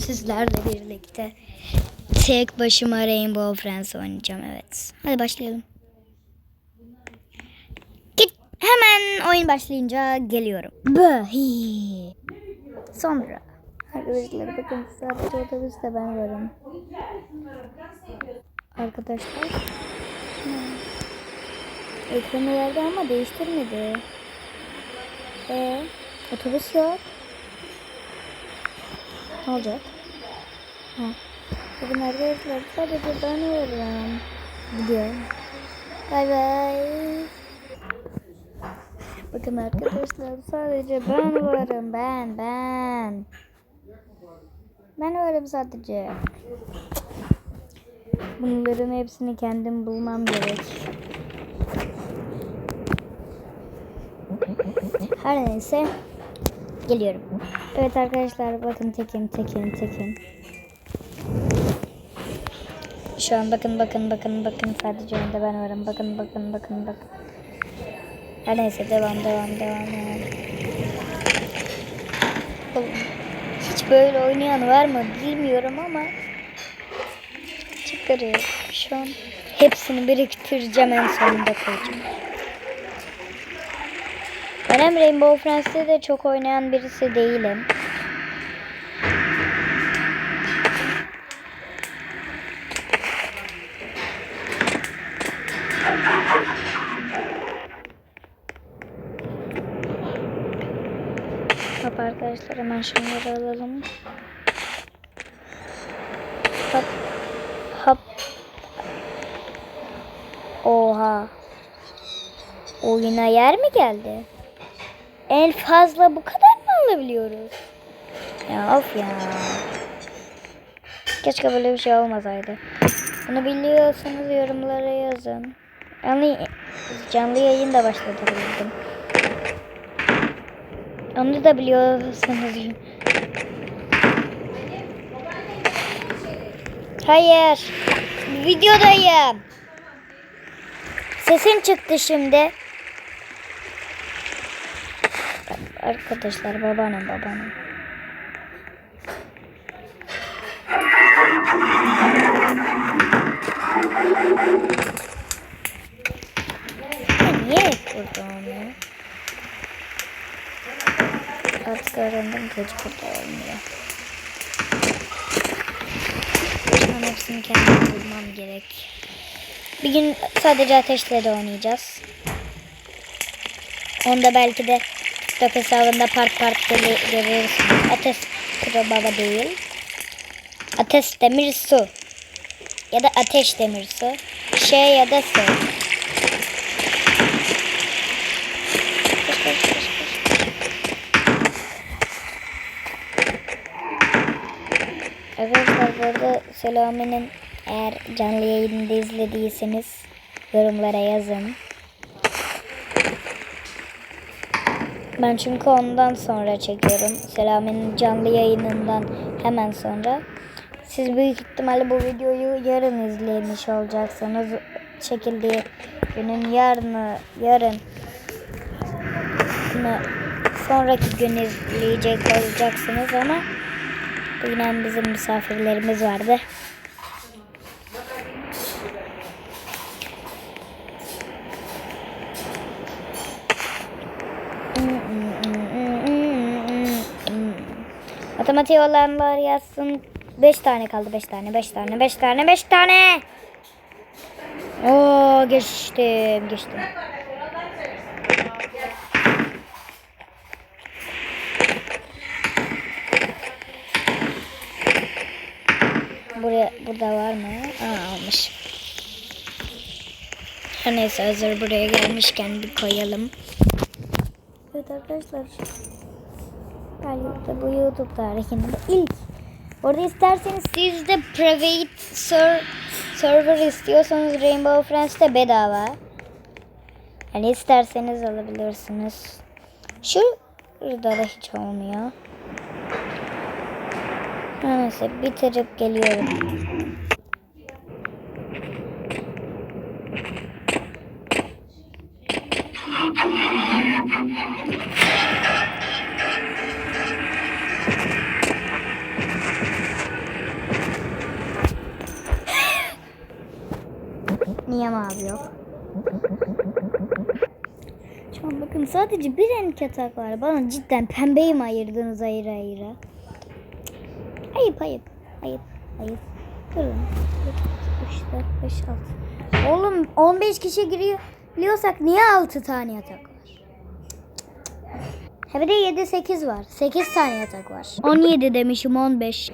sizlerle birlikte tek başıma Rainbow Friends oynayacağım evet. Hadi başlayalım. Git hemen oyun başlayınca geliyorum. Bahi. Sonra arkadaşlar bakın sadece otobüste ben varım. Arkadaşlar. Ekranı verdi ama değiştirmedi. Ee, otobüs yok. Ne olacak? Ha. Bugün arkadaşlar sadece ben varım. Gidiyorum. Bay bay. Bakın arkadaşlar sadece ben varım. Ben ben. Ben varım sadece. Bunların hepsini kendim bulmam gerek. Her neyse geliyorum. Evet arkadaşlar bakın tekim tekim tekim. Şu an bakın bakın bakın bakın sadece önde ben varım. Bakın bakın bakın bakın. Her neyse devam devam devam devam. Hiç böyle oynayan var mı bilmiyorum ama çıkarıyor. Şu an hepsini biriktireceğim en sonunda koyacağım. Ben hem Rainbow Friends'te de çok oynayan birisi değilim. Hop arkadaşlar hemen şunları alalım. Hop. Hop. Oha. Oyuna yer mi geldi? En fazla bu kadar mı alabiliyoruz? Ya of ya. Keşke böyle bir şey olmasaydı. Bunu biliyorsanız yorumlara yazın. Yani canlı yayın da başlatabilirdim. Onu da biliyorsanız. Hayır. Videodayım. Sesim çıktı şimdi. Arkadaşlar babanım babanım. Ben niye burada olmuyor? Artık öğrendim ki hiç burada olmuyor. Bunların hepsini kendim bulmam gerek. Bir gün sadece ateşle de oynayacağız. Onda belki de TikTok hesabında part part görü- görürsünüz. Ateş Pro Baba değil. Ateş Demir Su. Ya da Ateş Demir Su. Şey ya da su. Arkadaşlar bu arada Selami'nin eğer canlı yayında izlediyseniz yorumlara yazın. Ben çünkü ondan sonra çekiyorum. Selami'nin canlı yayınından hemen sonra. Siz büyük ihtimalle bu videoyu yarın izlemiş olacaksınız. Çekildiği günün yarını, yarın sonraki gün izleyecek olacaksınız ama bugün bizim misafirlerimiz vardı. Matematik olanlar yazsın. 5 tane kaldı. 5 tane, 5 tane, 5 tane, 5 tane. Oo geçtim, geçtim. Buraya, burada var mı? Aa almış. Her neyse hazır buraya gelmişken bir koyalım. Evet arkadaşlar. De bu YouTube tarihinde ilk. Orada isterseniz siz de private ser server istiyorsanız Rainbow Friends'te bedava. Yani isterseniz alabilirsiniz. Şurada da hiç olmuyor. Neyse bitirip geliyorum. Meryem abi yok. Şu an bakın sadece bir renk yatak var. Bana cidden pembeyi mi ayırdınız ayrı ayrı? Ayıp ayıp. Ayıp ayıp. Durun. 3, 4, 5, 6. Oğlum 15 kişi giriyorsak niye 6 tane yatak var? Bir de 7 8 var. 8 tane yatak var. 17 demişim 15.